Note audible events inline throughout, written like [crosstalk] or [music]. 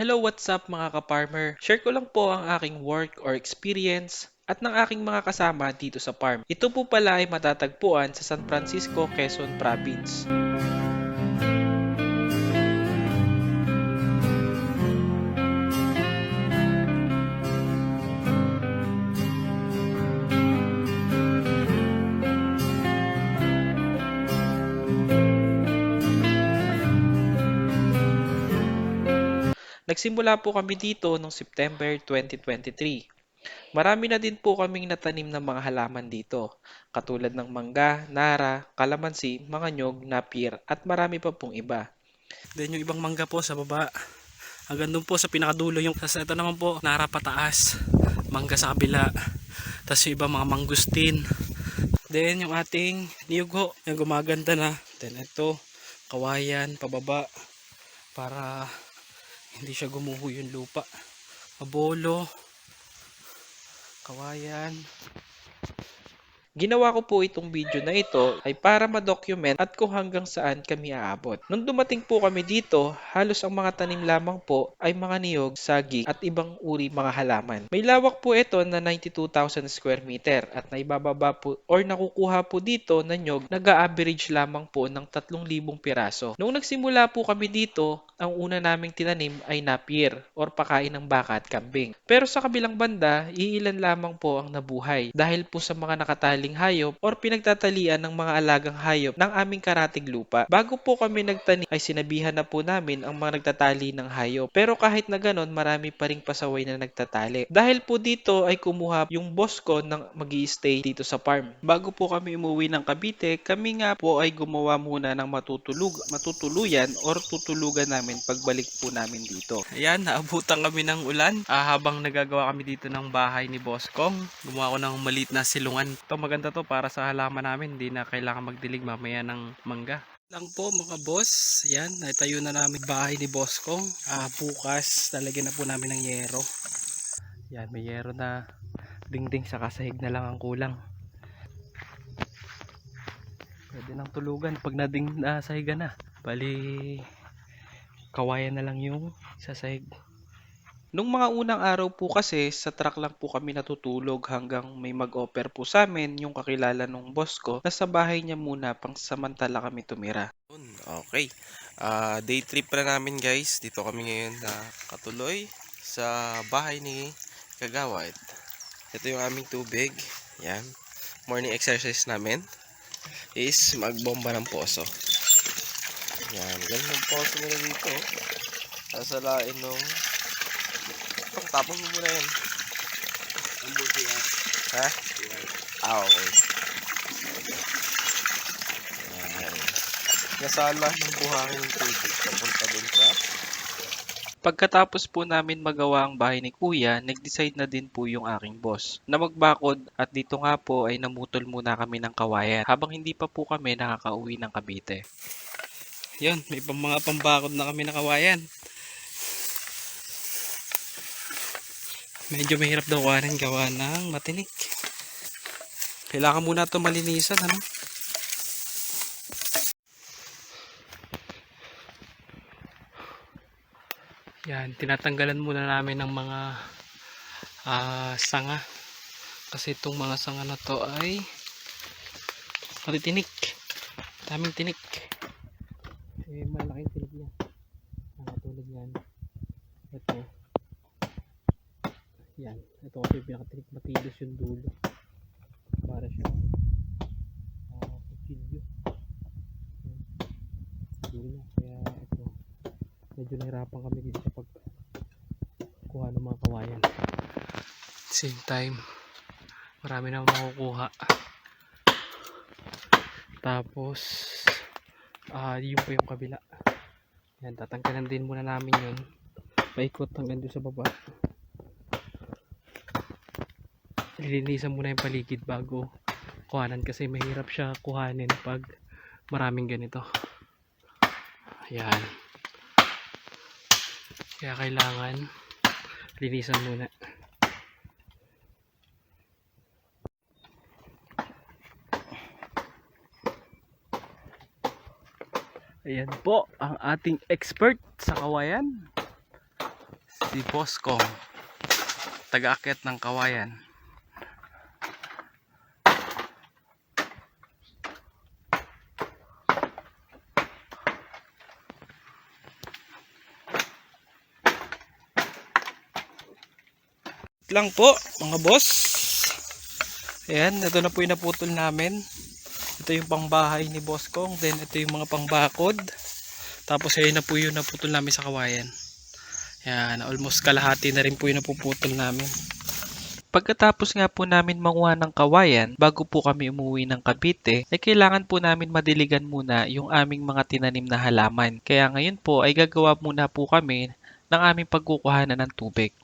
Hello, what's up mga ka-farmer? Share ko lang po ang aking work or experience at ng aking mga kasama dito sa farm. Ito po pala ay matatagpuan sa San Francisco, Quezon Province. Nagsimula po kami dito noong September 2023. Marami na din po kaming natanim ng mga halaman dito, katulad ng mangga, nara, kalamansi, mga nyog, napier, at marami pa pong iba. Then yung ibang mangga po sa baba. Hanggang doon po sa pinakadulo yung ito naman po nara pataas. Mangga sa kabila. Tapos yung ibang mga mangustin. Then yung ating niyog ho. Yung gumaganda na. Then ito kawayan pababa para hindi siya gumuho yung lupa. Mabolo. Kawayan. Ginawa ko po itong video na ito ay para ma-document at kung hanggang saan kami aabot. Nung dumating po kami dito, halos ang mga tanim lamang po ay mga niyog, saging at ibang uri mga halaman. May lawak po ito na 92,000 square meter at naibababa po or nakukuha po dito na nyog nag-average lamang po ng 3,000 piraso. Nung nagsimula po kami dito, ang una naming tinanim ay napier or pakain ng baka at kambing. Pero sa kabilang banda, iilan lamang po ang nabuhay dahil po sa mga nakataling hayop or pinagtatalian ng mga alagang hayop ng aming karatig lupa. Bago po kami nagtanim ay sinabihan na po namin ang mga nagtatali ng hayop. Pero kahit na ganon, marami pa ring pasaway na nagtatali. Dahil po dito ay kumuha yung boss ko ng mag stay dito sa farm. Bago po kami umuwi ng Cavite, kami nga po ay gumawa muna ng matutulug, matutuluyan or tutulugan namin pagbalik po namin dito. Ayan, naabutan kami ng ulan. Ah, habang nagagawa kami dito ng bahay ni Boss Kong, gumawa ko ng maliit na silungan. Ito maganda to para sa halaman namin. Hindi na kailangan magdilig mamaya ng mangga. Lang po mga boss, yan, naitayo na namin bahay ni Boss Kong. Ah, bukas, lalagyan na po namin ng yero. Yan, may yero na dingding sa kasahig na lang ang kulang. Pwede nang tulugan pag nading nasahiga na. Bali, kawayan na lang yung sasahig. Nung mga unang araw po kasi, sa truck lang po kami natutulog hanggang may mag-offer po sa amin yung kakilala nung boss ko na sa bahay niya muna pang samantala kami tumira. Okay. Ah, day trip na namin guys. Dito kami ngayon na katuloy sa bahay ni Kagawad. Ito yung aming tubig. Yan. Morning exercise namin is magbomba ng poso. Yan. Ganun yung poso nila dito. Sasalain nung... Tapos mo muna yan. Ha? Ah, okay. Yan. Nasala ng buhangin yung tubig papunta dun sa Pagkatapos po namin magawa ang bahay ni Kuya, nag-decide na din po yung aking boss na magbakod at dito nga po ay namutol muna kami ng kawayan habang hindi pa po kami nakakauwi ng Cavite. Yun, may pang mga pambakod na kami nakawayan. Medyo mahirap daw kuhanin gawa ng matinik. Kailangan muna ito malinisan, ano? Yan, tinatanggalan muna namin ng mga ah, sanga. Kasi itong mga sanga na to ay matitinik. Daming tinik eh malaking tinig niya ah, tulad yan ito yan. Ito kasi yung pinakatinig matilis yung dulo. Para siya. Ah kutsilyo. Yan. dulo kaya ito medyo nahirapan kami dito sa pag kuha ng mga kawayan. Same time. Marami na makukuha. Tapos ah yun po yung kabila. Yan tatanggalan din muna namin yun. Paikot hanggang doon sa baba lilinisan muna yung paligid bago kuhanan kasi mahirap siya kuhanin pag maraming ganito. Yan kaya kailangan linisan muna. Ayan po ang ating expert sa kawayan. si Boskong taga-akyat ng kawayan lang po mga boss. Ayan ito na po yung naputol namin. Ito yung pangbahay ni Boss Kong. Then ito yung mga pangbakod. Tapos ayun na po yung naputol namin sa kawayan. Yan almost kalahati na rin po yung napuputol namin. Pagkatapos nga po namin manguha ng kawayan, bago po kami umuwi ng Cavite, ay kailangan po namin madiligan muna yung aming mga tinanim na halaman. Kaya ngayon po ay gagawa muna po kami ng aming pagkukuhanan ng tubig.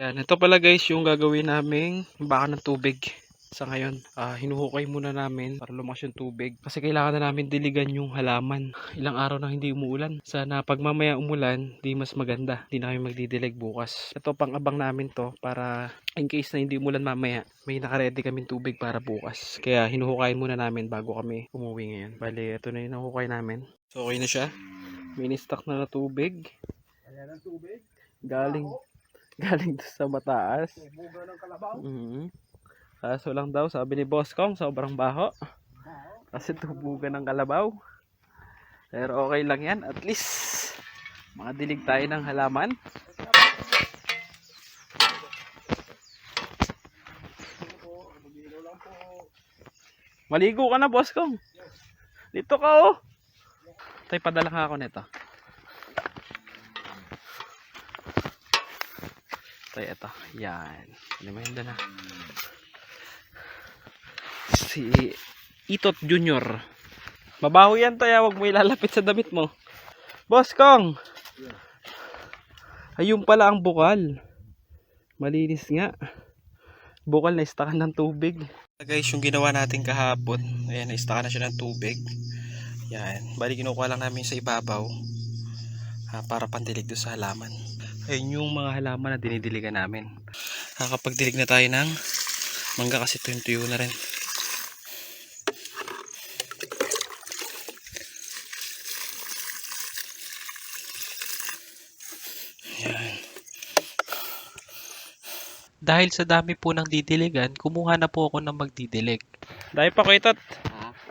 Yan, ito pala guys yung gagawin naming baka ng tubig sa ngayon. Ah, hinuhukay muna namin para lumakas yung tubig. Kasi kailangan na namin diligan yung halaman. [laughs] Ilang araw na hindi umuulan. Sana pag mamaya umulan, di mas maganda. Di na kami magdidilig bukas. Ito pang abang namin to para in case na hindi umulan mamaya, may nakaredy kaming tubig para bukas. Kaya hinuhukayin muna namin bago kami umuwi ngayon. Bali, ito na yung nahuhukay namin. So okay na siya. May stock na na tubig. Galing galing sa mataas. Mhm. Kaso lang daw, sabi ni Boss Kong, sobrang baho. Kasi tubugan ng kalabaw. Pero okay lang yan. At least, makadilig tayo ng halaman. Maligo ka na, Boss Kong. Dito ka, oh. Tay, padala nga ako nito. Tay, ito. Yan. Limenda na si Itot Junior. Mabaho yan to, ya. Huwag mo ilalapit sa damit mo. Boss Kong! Ayun pala ang bukal. Malinis nga. Bukal na istakan ng tubig. Guys, yung ginawa natin kahapon, ayan, na-staka na siya ng tubig. Yan, bali kinukuha lang namin sa ibabaw ah, para pandilig doon sa halaman. Ayun yung mga halaman na dinidiligan namin. Nakakapagdilig na tayo ng mangga kasi tuyo-tuyo na rin. Dahil sa dami po ng didiligan, kumuha na po ako ng magdidilig. Dahil pa ko Itot.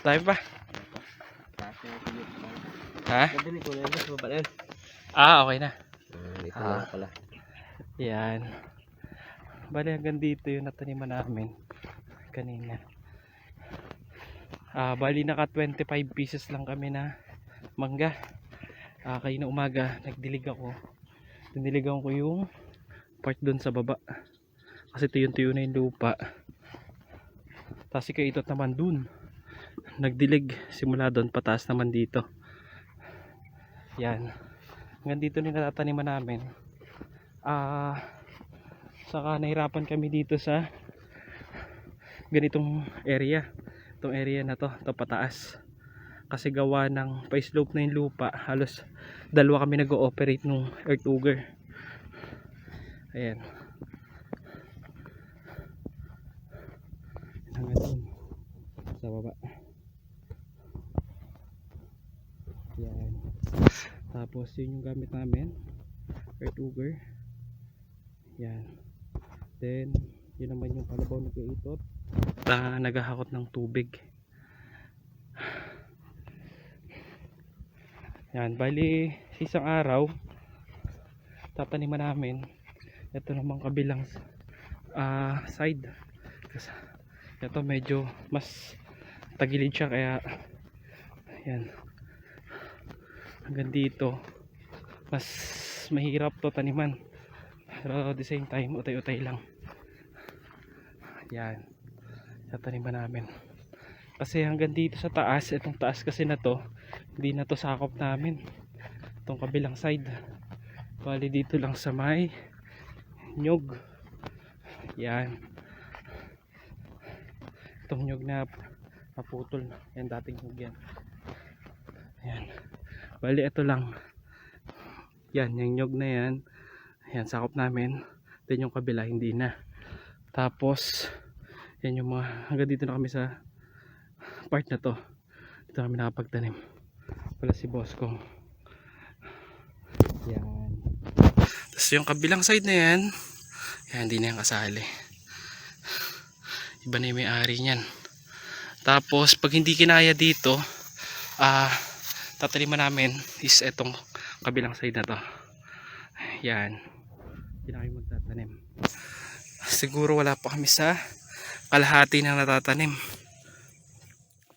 Dahil pa. Ha? Ah, okay na. Ah. Yan. Bali hanggang dito yung nataniman namin kanina. Ah, bali naka 25 pieces lang kami na mangga. Ah, kayo na umaga nagdilig ako. Diniligan ko yung part doon sa baba. Kasi tuyo-tuyo na yung lupa. Tapos si Kaitot naman dun. Nagdilig simula doon pataas naman dito. Yan. Hanggang dito na yung natataniman namin. Ah, saka nahirapan kami dito sa ganitong area. Itong area na to, to pataas. Kasi gawa ng pa-slope na yung lupa, halos dalawa kami nag-ooperate nung earth auger. Ayan. Hanggang dun. Sa baba. Yan. Tapos yun yung gamit namin. Earth auger. Yan. Then, yun naman yung kalabaw na kaitot. Na naghahakot ng tubig. Yan, bali sa isang araw tataniman namin ito namang kabilang ah, side kasi ito medyo mas tagilid siya kaya yan hanggang dito. Mas mahirap to taniman. Pero at the same time utay-utay lang. Yan. Tataniman namin. Kasi hanggang dito sa taas itong taas kasi na to hindi na to sakop namin. Itong kabilang side. Bali dito lang sa may nyog yan. Itong nyog na naputol yan dating nyog yan. Yan bali ito lang. Yan yung nyog na yan. Yan sakop namin. Then yung kabila hindi na. Tapos yan yung mga hanggang dito na kami sa part na to. Dito kami nakapagtanim. Wala si boss ko. Yan. So yung kabilang side na yan, yan hindi na yan kasali. Iba na yung may-ari niyan. Tapos pag hindi kinaya dito, ah tataliman namin is etong kabilang side na to. Yan. Hindi na magtatanim. Siguro wala pa kami sa kalahati na natatanim.